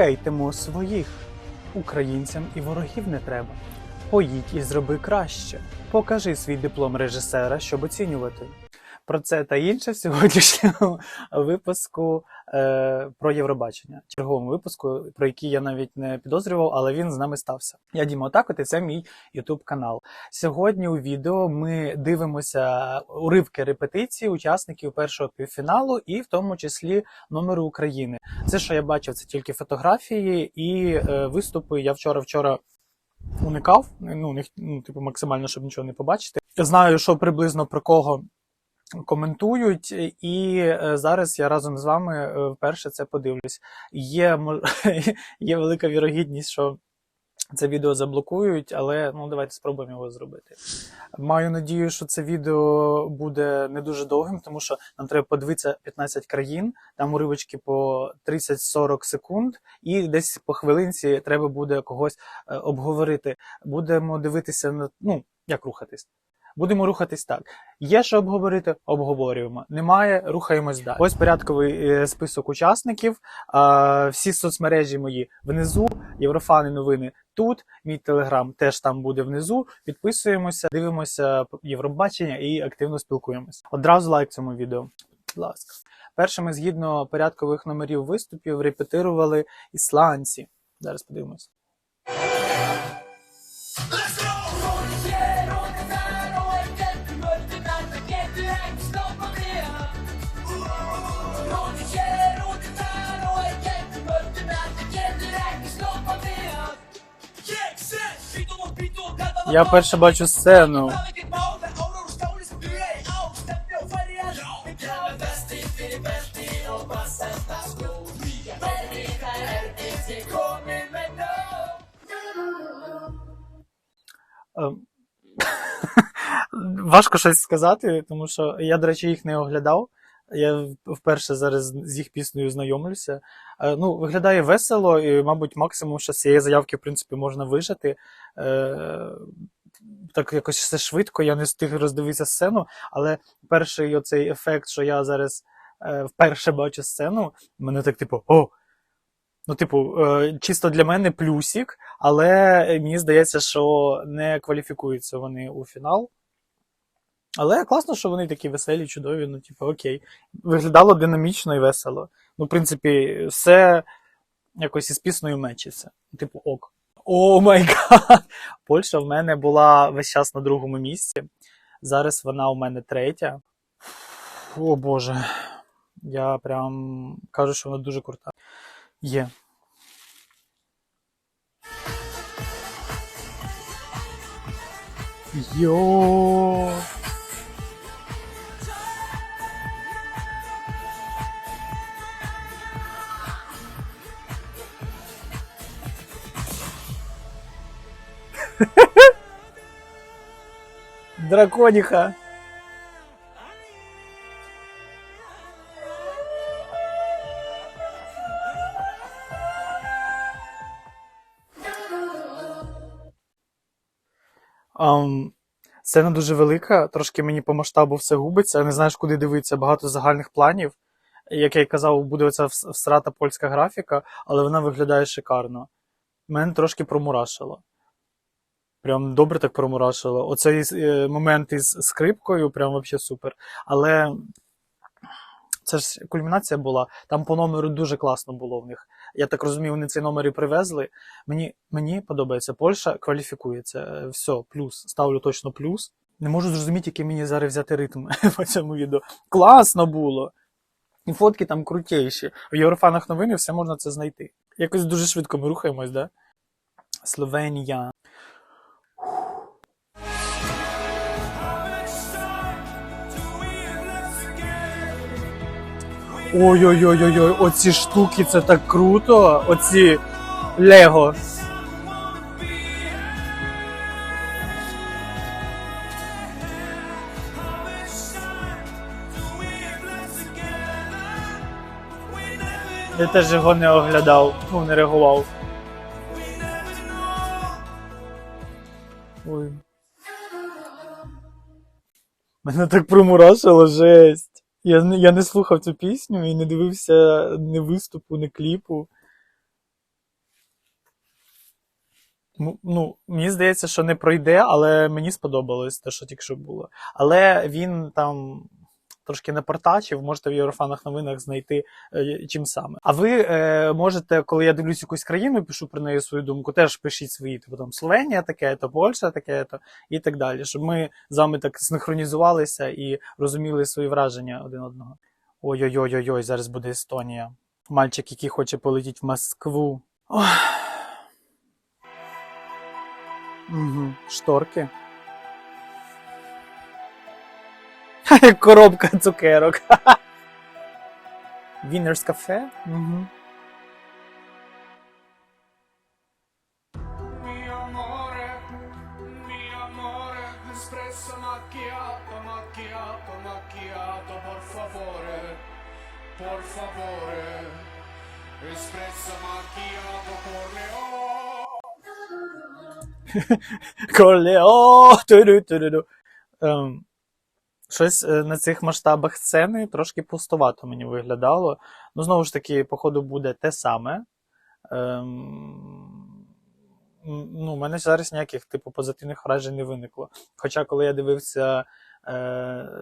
хейтимо своїх. Українцям і ворогів не треба. Поїдь і зроби краще. Покажи свій диплом режисера, щоб оцінювати. Про це та інше в сьогоднішньому випуску е, про Євробачення. Черговому випуску, про який я навіть не підозрював, але він з нами стався. Я Діма Отакот, і це мій Ютуб канал. Сьогодні у відео ми дивимося уривки репетиції учасників першого півфіналу, і в тому числі номеру України. Це, що я бачив, це тільки фотографії і е, виступи. Я вчора-вчора уникав. Ну, не, ну, типу, максимально, щоб нічого не побачити. Знаю, що приблизно про кого коментують, і е, зараз я разом з вами е, вперше це подивлюсь. Є, є велика вірогідність, що це відео заблокують, але ну давайте спробуємо його зробити. Маю надію, що це відео буде не дуже довгим, тому що нам треба подивитися 15 країн, там уривочки по 30-40 секунд, і десь по хвилинці треба буде когось е, обговорити. Будемо дивитися на ну як рухатись. Будемо рухатись так. Є що обговорити, обговорюємо. Немає, рухаємось далі. Ось порядковий е, список учасників. Всі соцмережі мої внизу. Єврофани новини тут. Мій телеграм теж там буде внизу. Підписуємося, дивимося Євробачення і активно спілкуємося. Одразу лайк цьому відео. Будь ласка. Першими згідно порядкових номерів виступів репетирували ісландці. Зараз подивимося. Я перше бачу сцену. Ем, Важко щось сказати, тому що я, до речі, їх не оглядав. Я вперше зараз з їх піснею знайомлюся. Е, Ну, виглядає весело, і, мабуть, максимум, що з цієї заявки, в принципі, можна вижити. Е, Так якось все швидко, я не встиг роздивитися сцену, але перший оцей ефект, що я зараз е, вперше бачу сцену, мене так, типу, о! Ну, типу, чисто для мене плюсик, але мені здається, що не кваліфікуються вони у фінал. Але класно, що вони такі веселі, чудові, ну, типу, окей. Виглядало динамічно і весело. Ну, в принципі, все якось із піснею мечиться. Типу, ок. О май гад! Польща в мене була весь час на другому місці. Зараз вона у мене третя. О Боже. Я прям кажу, що вона дуже крута. Є. Йо. Дракониха. Um, сцена дуже велика, трошки мені по масштабу все губиться, не знаєш, куди дивитися, багато загальних планів. Як я й казав, буде оця всрата польська графіка, але вона виглядає шикарно. Мене трошки промурашило. Прям добре так промурашило. Оцей е, момент із скрипкою, прям вообще супер. Але це ж кульмінація була. Там по номеру дуже класно було в них. Я так розумію, вони цей номер і привезли. Мені, мені подобається. Польща кваліфікується. Е, Все, плюс. Ставлю точно плюс. Не можу зрозуміти, який мені зараз взяти ритм по цьому відео. Класно було! І фотки там крутіші. В Єврофанах новини все можна це знайти. Якось дуже швидко ми рухаємось, да? Словенія. Ой-ой-ой-ой, оці штуки, це так круто. Оці Лего. Я теж його не оглядав, ну не реагував. Мене так промурашило жесть. Я не, я не слухав цю пісню і не дивився ні виступу, ні кліпу. Ну, Мені здається, що не пройде, але мені сподобалось те, що тільки що було. Але він там трошки напортачив, можете в Єврофанах новинах знайти е, чим саме. А ви е, можете, коли я дивлюсь якусь країну, пишу про неї свою думку, теж пишіть свої, типу там Словенія таке, то Польща таке, то і так далі. Щоб ми з вами так синхронізувалися і розуміли свої враження один одного. Ой-ой-ой, зараз буде Естонія. Мальчик, який хоче полетіти в Москву. Ох. Угу. Шторки. коробка цукерок. Вінерс кафе? Угу. Mi amore, mi amore, espresso macchiato, macchiato, macchiato, por favore, por favore, espresso macchiato por le Колео! Туру-туру-ру. Ем, щось е, на цих масштабах сцени трошки пустовато мені виглядало. Ну, знову ж таки, походу, буде те саме. Ем, ну, у мене зараз ніяких типу позитивних вражень не виникло. Хоча, коли я дивився е,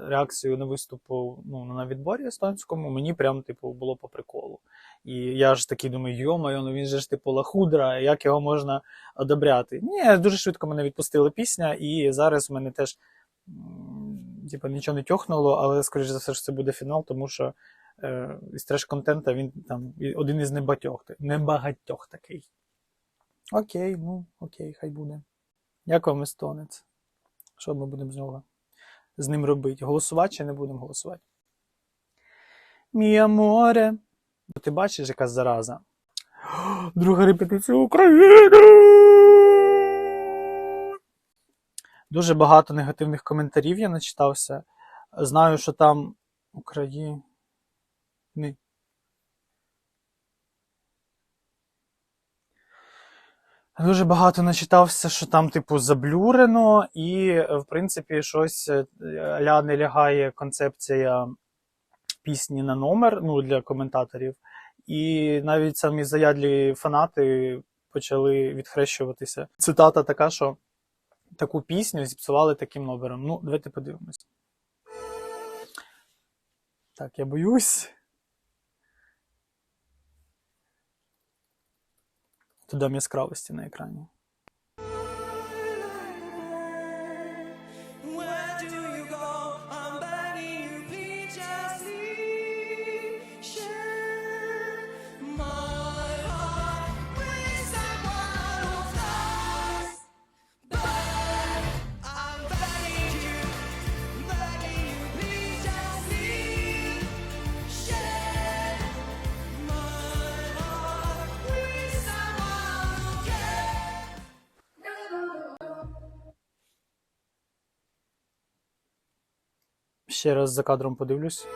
реакцію на виступу ну, на відборі естонському, мені прям типу було по приколу. І я ж такий думаю, йо-моє, ну він же ж типу лахудра, як його можна одобряти? Ні, дуже швидко мене відпустила пісня, і зараз в мене теж типу, нічого не тьохнуло, але скоріш за все ж це буде фінал, тому що е, із треш-контента він там один із небагатьох, небагатьох такий. Окей, ну окей, хай буде. Як вам естонець? Що ми будемо з нього з ним робити? Голосувати чи не будемо голосувати? Мій аморе. Бо ти бачиш, яка зараза. Друга репетиція України. Дуже багато негативних коментарів я начитався. Знаю, що там Україні. Дуже багато начитався, що там, типу, заблюрено, і, в принципі, щось е, ля не лягає концепція пісні на номер ну, для коментаторів. І навіть самі заядлі фанати почали відхрещуватися. Цитата така, що таку пісню зіпсували таким номером. Ну, давайте подивимось. Так, я боюсь. Додам яскравості на екрані. Ще раз за кадром подивлюсь.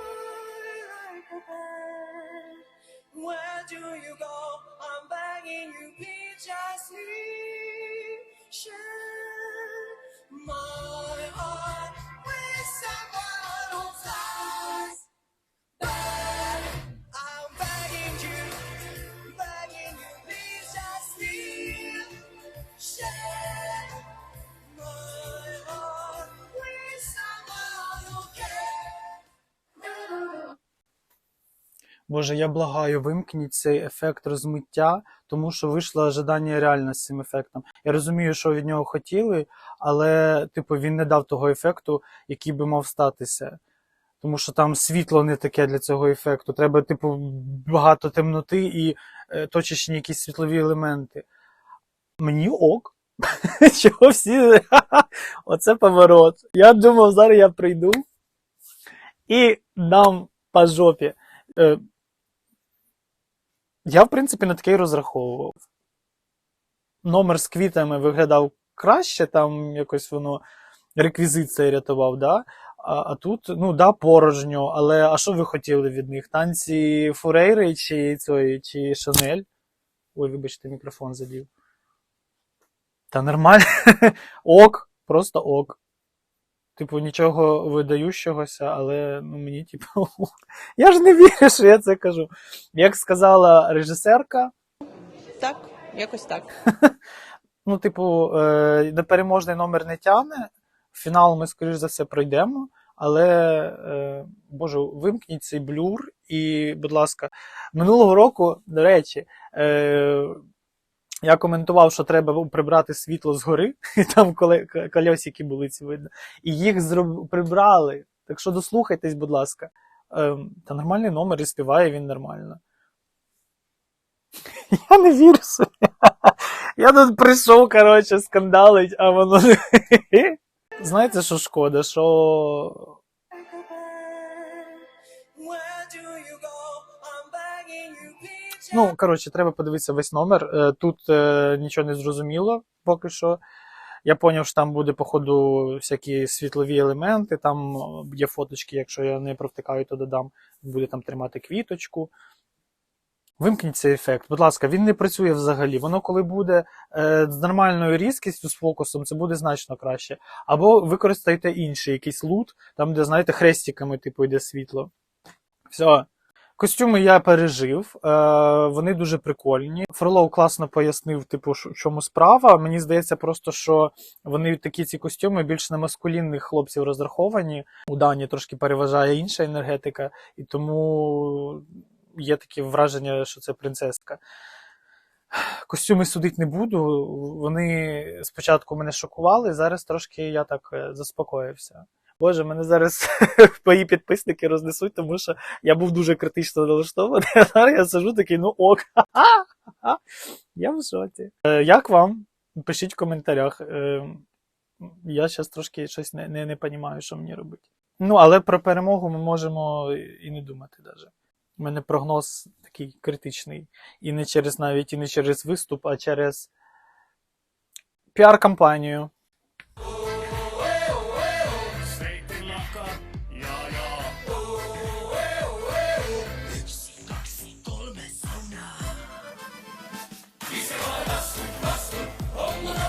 Боже, я благаю, вимкніть цей ефект розмиття, тому що вийшло ожидання реально з цим ефектом. Я розумію, що від нього хотіли, але, типу, він не дав того ефекту, який би мав статися. Тому що там світло не таке для цього ефекту. Треба, типу, багато темноти і е, точечні якісь світлові елементи. Мені ок. Чого всі. Оце поворот. Я думав, зараз я прийду і дам по жопі. Я, в принципі, на таке й розраховував. Номер з квітами виглядав краще, там якось воно реквізит цей рятував, да? А, а тут, ну да, порожньо, але а що ви хотіли від них? Танці Фурейри чи цієї, чи Шанель? Ой, вибачте, мікрофон задів. Та нормально. ок, просто ок. Типу, нічого видающогося, але ну, мені, типу, я ж не вірю, що я це кажу. Як сказала режисерка, Так, якось так. Ну, типу, е, непереможний номер не тягне. Фінал ми, скоріш за все, пройдемо. Але, е, Боже, вимкніть цей блюр. І, будь ласка, минулого року, до речі, е, я коментував, що треба прибрати світло згори, і там кольосики були ці видно. І їх зроб... прибрали. Так що дослухайтесь, будь ласка. Е, та нормальний номер і співає він нормально. Я не вірю собі. Я тут прийшов, коротше, скандалить, а воно. Знаєте, що шкода? Що Ну, коротше, треба подивитися весь номер. Е, Тут е, нічого не зрозуміло поки що. Я зрозумів, що там буде, походу, всякі світлові елементи, там є фоточки, якщо я не провтикаю, то додам. Буде там тримати квіточку. Вимкніть цей ефект. Будь ласка, він не працює взагалі. Воно, коли буде е, з нормальною різкістю, з фокусом, це буде значно краще. Або використайте інший якийсь лут, там, де, знаєте, хрестиками, типу, йде світло. Все. Костюми я пережив, е, вони дуже прикольні. Фролов класно пояснив, типу, в чому справа. Мені здається, просто що вони такі ці костюми більш на маскулінних хлопців розраховані. У Дані трошки переважає інша енергетика, і тому є таке враження, що це принцеска. Костюми судити не буду. Вони спочатку мене шокували, зараз трошки я так е, заспокоївся. Боже, мене зараз мої підписники рознесуть, тому що я був дуже критично налаштований. А зараз я сижу такий, ну ок. Я в шоці. Е, Як вам? Пишіть в коментарях. Е, Я зараз трошки щось не, не, не розумію, що мені робити. Ну, але про перемогу ми можемо і не думати навіть. У мене прогноз такий критичний. І не через навіть і не через виступ, а через піар-кампанію.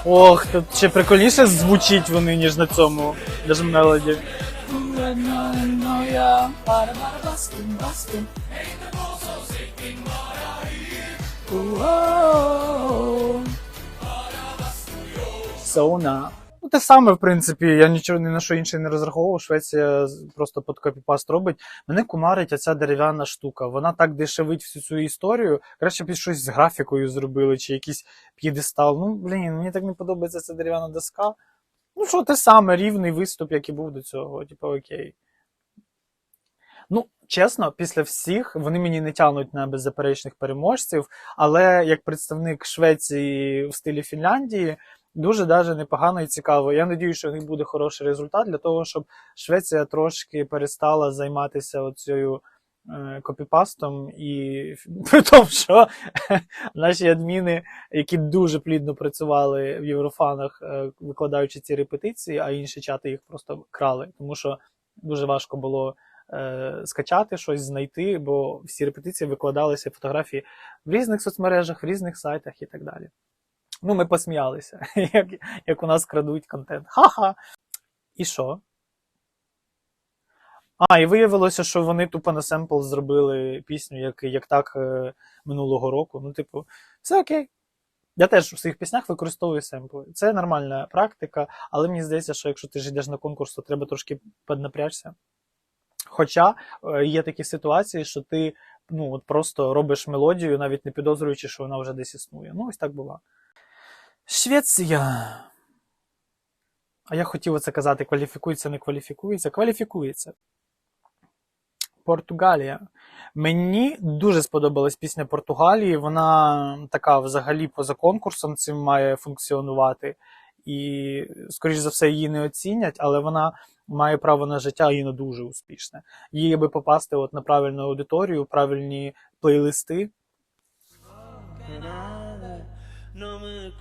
Ох, тут ще прикольніше звучить вони, ніж на цьому, даже мелоді. Сауна. Ну, те саме, в принципі, я нічого ні на що інше не розраховував. Швеція просто під копіпаст робить. Мене кумарить оця дерев'яна штука. Вона так дешевить всю цю історію. Краще б щось з графікою зробили, чи якийсь п'єдестал. Ну, блін, мені так не подобається ця дерев'яна доска. Ну, що те саме, рівний виступ, як і був до цього. Типу, окей. Ну, чесно, після всіх вони мені не тягнуть на беззаперечних переможців, але як представник Швеції в стилі Фінляндії, дуже даже непогано і цікаво. Я надію, що буде хороший результат для того, щоб Швеція трошки перестала займатися оцею е, копіпастом, і при тому, що наші адміни, які дуже плідно працювали в Єврофанах, е, викладаючи ці репетиції, а інші чати їх просто крали, тому що дуже важко було е, скачати щось, знайти, бо всі репетиції викладалися фотографії в різних соцмережах, в різних сайтах і так далі. Ну, ми посміялися, як, як у нас крадуть контент. Ха-ха! І що? А, і виявилося, що вони тупо на семпл зробили пісню, як, як так е, минулого року. Ну, типу, все окей. Я теж у своїх піснях використовую семпли. Це нормальна практика, але мені здається, що якщо ти ж йдеш на конкурс, то треба трошки піднапрячся. Хоча е, є такі ситуації, що ти ну, от просто робиш мелодію, навіть не підозрюючи, що вона вже десь існує. Ну, ось так бува. Швеція. А я хотів оце казати, кваліфікується, не кваліфікується. Кваліфікується. Португалія. Мені дуже сподобалась пісня Португалії. Вона така взагалі поза конкурсом цим має функціонувати. І, скоріш за все, її не оцінять, але вона має право на життя і на дуже успішне. Їй аби попасти от на правильну аудиторію, правильні плейлисти. Nada me.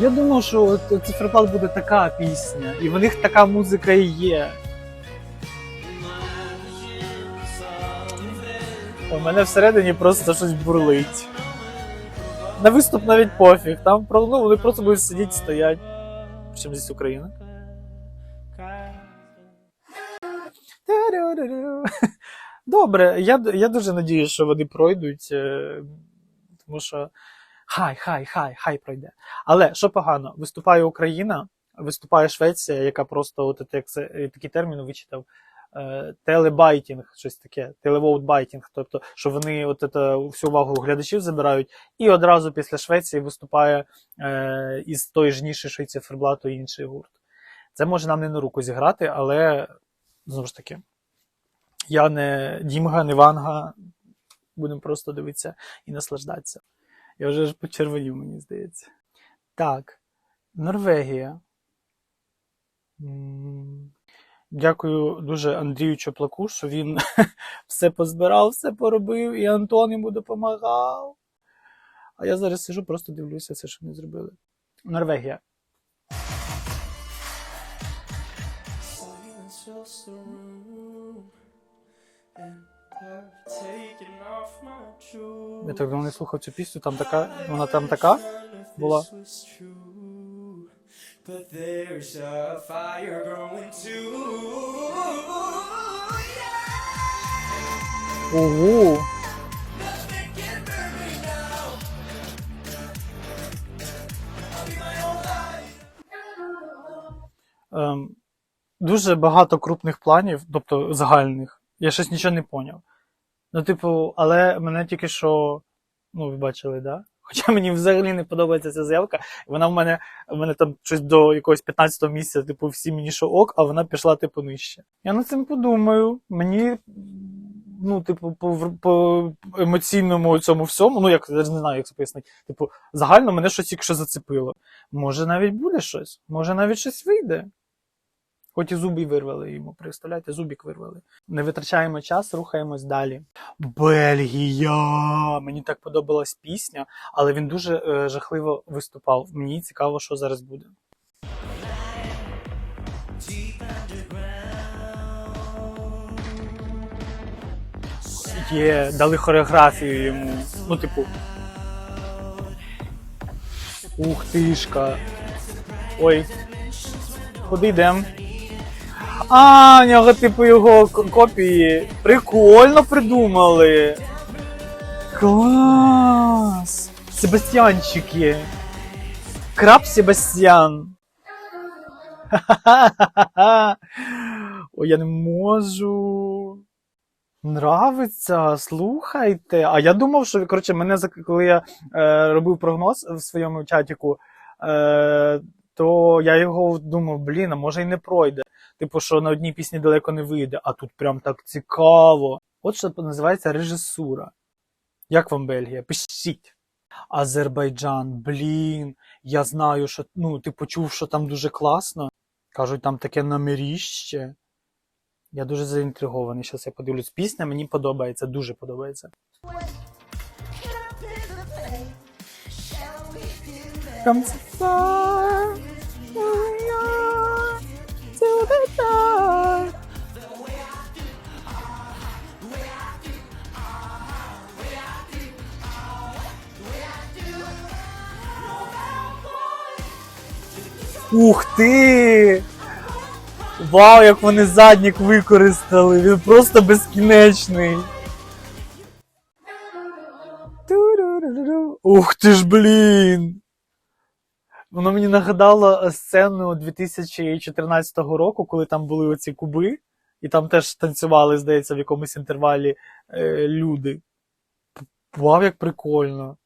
Я думав, що от буде така пісня, і в них така музика і є. У мене всередині просто щось бурлить. На виступ навіть пофіг. Там ну, вони просто будуть сидіти стоять. Причому здесь Україна. Добре, я, я дуже надіюсь, що вони пройдуть, е, тому що хай, хай, хай, хай пройде. Але що погано, виступає Україна, виступає Швеція, яка просто от е, такий термін вичитав. е, Телебайтінг, щось таке, телевоутбайтінг, тобто, що вони от це, всю увагу глядачів забирають, і одразу після Швеції виступає е, із тої ж ніші, що й циферблату інший гурт. Це може нам не на руку зіграти, але знову ж таки, я не Дімга, не Ванга. Будемо просто дивитися і наслаждатися. Я вже ж почервонів, мені здається. Так, Норвегія. Дякую дуже Андрію Чоплаку, що він все позбирав, все поробив, і Антон йому допомагав. А я зараз сижу, просто дивлюся все, що вони зробили. Норвегія. Я так давно не слухав цю пісню, там така, вона там така була. Ого! Ем, дуже багато крупних планів, тобто загальних. Я щось нічого не поняв. Ну, типу, але мене тільки що, ну, ви бачили, да? Хоча мені взагалі не подобається ця заявка. Вона в мене, в мене там щось до якогось 15-го місяця, типу, всі мені що ок, а вона пішла, типу, нижче. Я над цим подумаю. Мені, ну, типу, по, по емоційному цьому всьому, ну, як я не знаю, як це пояснити. Типу, загально мене щось тільки що зацепило. Може, навіть буде щось, може, навіть щось вийде. Хоч і зуби вирвали йому, представляєте, зубік вирвали. Не витрачаємо час, рухаємось далі. Бельгія! Мені так подобалась пісня, але він дуже е, жахливо виступав. Мені цікаво, що зараз буде. Є, дали хореографію йому. Ну, типу. Ух тишка. Ой. Куди йдем? А, нього, типу, його копії. Прикольно придумали. Клас! Себастьянчики. Краб Себастьян. Ха-ха-ха-ха. Ой, я не можу. Нравиться, слухайте. А я думав, що коротше, мене коли я е, робив прогноз в своєму чатіку, е, то я його думав, блін, а може й не пройде. Типу, що на одній пісні далеко не вийде, а тут прям так цікаво. От що називається режисура. Як вам Бельгія? Пишіть. Азербайджан, блін. Я знаю, що ну, ти почув, що там дуже класно. Кажуть, там таке наміріще. Я дуже заінтригований. Зараз я подивлюсь. Пісня мені подобається, дуже подобається. Come so the. Ух ти! Вау, як вони заднік використали! Він просто безкінечний. Ух ти ж, блін! Воно мені нагадало сцену 2014 року, коли там були оці куби, і там теж танцювали, здається, в якомусь інтервалі е, люди. Вау, як прикольно.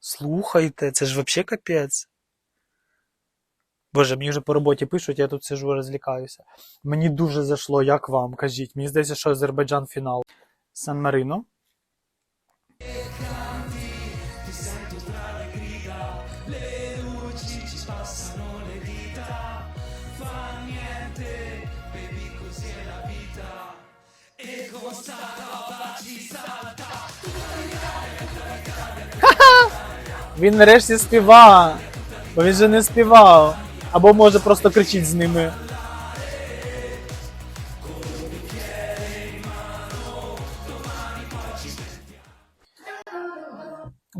Слухайте, це ж взагалі капець. Боже, мені вже по роботі пишуть, я тут сижу, розлікаюся. Мені дуже зайшло, як вам, кажіть. Мені здається, що Азербайджан фінал. Сан Марино. Він нарешті співає. Бо він же не співав. Або може просто кричить з ними.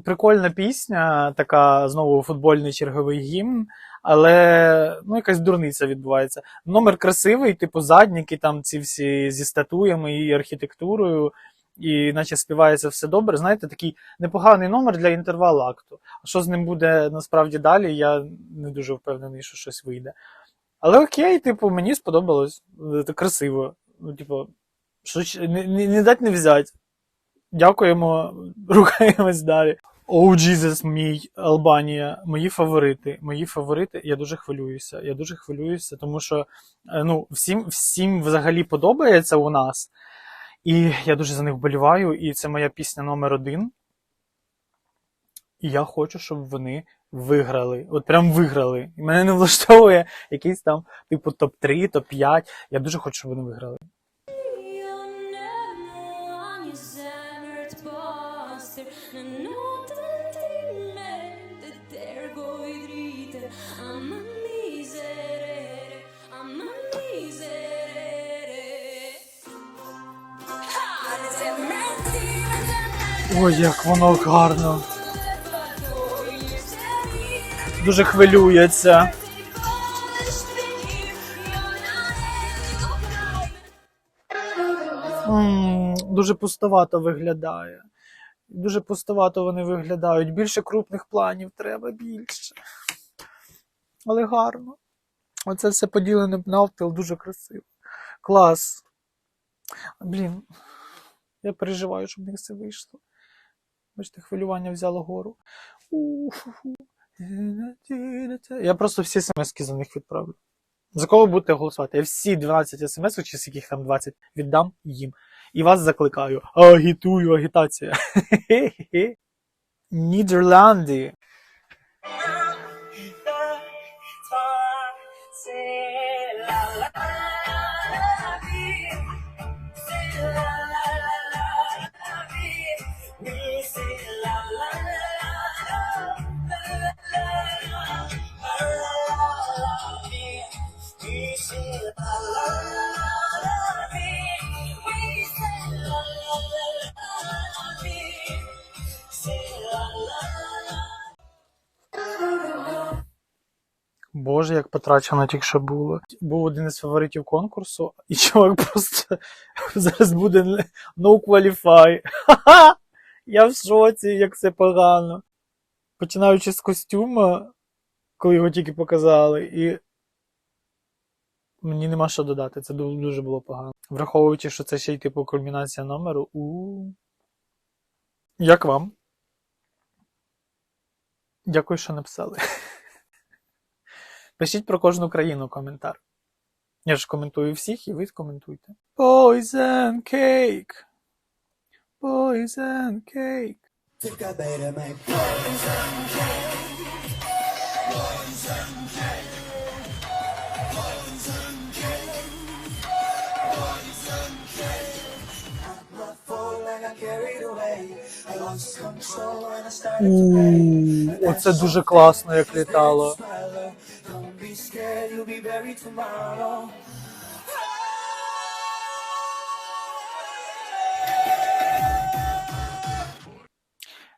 Прикольна пісня, така знову футбольний черговий гімн, але ну, якась дурниця відбувається. Номер красивий, типу задніки, там ці всі зі статуями і архітектурою, і наче співається все добре. Знаєте, такий непоганий номер для інтервал акту. А що з ним буде насправді далі, я не дуже впевнений, що щось вийде. Але окей, типу, мені сподобалось. Це красиво. Ну, типу, що, не, не, не дать не взяти. Дякуємо, рухаємось далі. Оу, Jesus, мій Албанія, мої фаворити. Мої фаворити. Я дуже хвилююся. Я дуже хвилююся, тому що е, ну, всім, всім взагалі подобається у нас. І я дуже за них вболіваю, і це моя пісня номер один. І я хочу, щоб вони виграли. От прям виграли. І мене не влаштовує якийсь там, типу, топ-3, топ-5. Я дуже хочу, щоб вони виграли. Ой, як воно гарно. Дуже хвилюється. Дуже пустовато виглядає. Дуже пустовато вони виглядають. Більше крупних планів треба більше. Але гарно. Оце все поділене навпіл дуже красиво. Клас. Блін. Я переживаю, щоб в них все вийшло. Бачите, хвилювання взяло гору. Я просто всі смс-ки за них відправлю. За кого будете голосувати? Я всі 12 смс, чи з яких там 20, віддам їм. І вас закликаю. Агітую, агітація. Нідерланди. Боже, як потрачено тільки що було. Був один із фаворитів конкурсу, і чувак просто зараз буде no qualify. Я в шоці, як це погано. Починаючи з костюма, коли його тільки показали, і мені нема що додати. Це дуже було погано. Враховуючи, що це ще й типу кульмінація номеру. у Як вам? Дякую, що написали. Пишіть про кожну країну коментар. Я ж коментую всіх, і ви коментуйте. Poison cake. Poison cake. Оце дуже класно, як літало. Don't be buried tomorrow.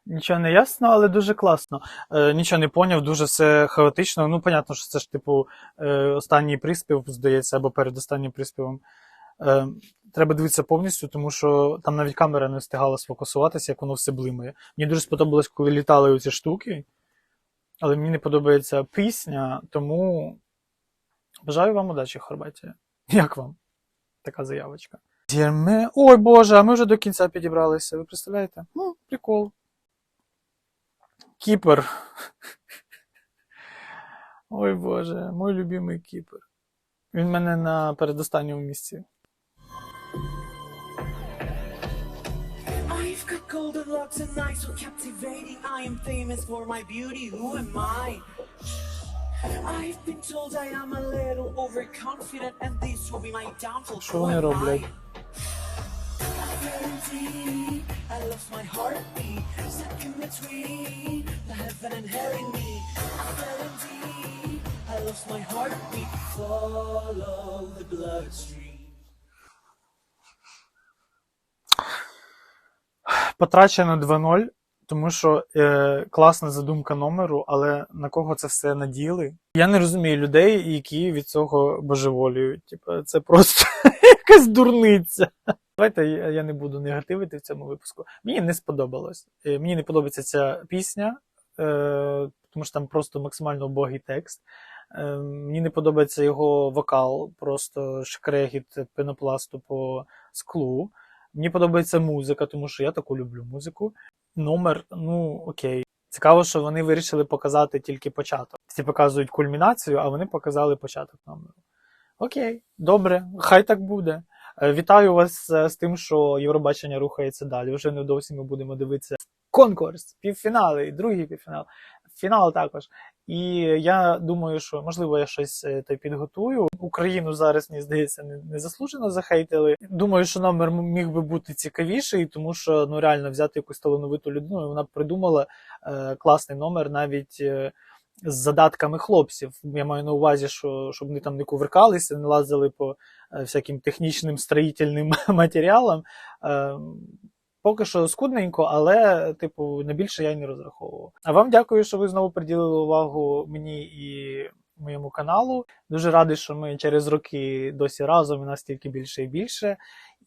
Нічого не ясно, але дуже класно. Е, нічого не поняв, дуже все хаотично. Ну, понятно, що це ж, типу, е, останній приспів, здається, або перед останнім приспівом. Е, треба дивитися повністю, тому що там навіть камера не встигала сфокусуватися, як воно все блимає. Мені дуже сподобалось, коли літали оці штуки, але мені не подобається пісня, тому бажаю вам удачі, Хорватія. Як вам така заявочка? Дірме... Ой Боже, а ми вже до кінця підібралися. Ви представляєте? Ну, прикол. Кіпер. Ой Боже, мой любимий кіпер. Він в мене на передостанньому місці. I've got golden locks and eyes so captivating. I am famous for my beauty. Who am I? I've been told I am a little overconfident, and this will be my downfall. Що Who вони am роблять? I? Guarantee I lost my heartbeat, stuck in between the heaven and hell in me. Guarantee I lost my heartbeat, follow the bloodstream. Потрачено 2-0. Тому що е, класна задумка номеру, але на кого це все наділи? Я не розумію людей, які від цього божеволюють. Типа, це просто якась дурниця. Давайте я не буду негативити в цьому випуску. Мені не сподобалось. Е, Мені не подобається ця пісня, е, тому що там просто максимально убогий текст. Е, Мені не подобається його вокал, просто шкрегіт пенопласту по склу. Мені подобається музика, тому що я таку люблю музику. Номер, ну окей. Цікаво, що вони вирішили показати тільки початок. Всі показують кульмінацію, а вони показали початок номеру. Окей, добре, хай так буде. Е, Вітаю вас е, з тим, що Євробачення рухається далі. Вже невдовзі ми будемо дивитися конкурс, півфінали, другий півфінал, фінал також. І я думаю, що можливо я щось е, та підготую. Україну зараз, мені здається, не, заслужено захейтили. Думаю, що номер міг би бути цікавіший, тому що ну реально взяти якусь талановиту людину, вона б придумала е, класний номер навіть. Е, з задатками хлопців. Я маю на увазі, що щоб вони там не кувиркалися, не лазили по е, всяким технічним строїтельним матеріалам. Поки що скудненько, але, типу, на більше я й не розраховував. А вам дякую, що ви знову приділили увагу мені і моєму каналу. Дуже радий, що ми через роки досі разом і нас тільки більше і більше.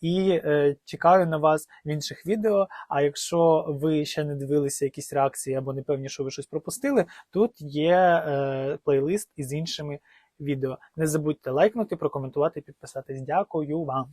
І е, чекаю на вас в інших відео. А якщо ви ще не дивилися якісь реакції або не певні, що ви щось пропустили, тут є е, плейлист із іншими відео. Не забудьте лайкнути, прокоментувати, підписатись. Дякую вам.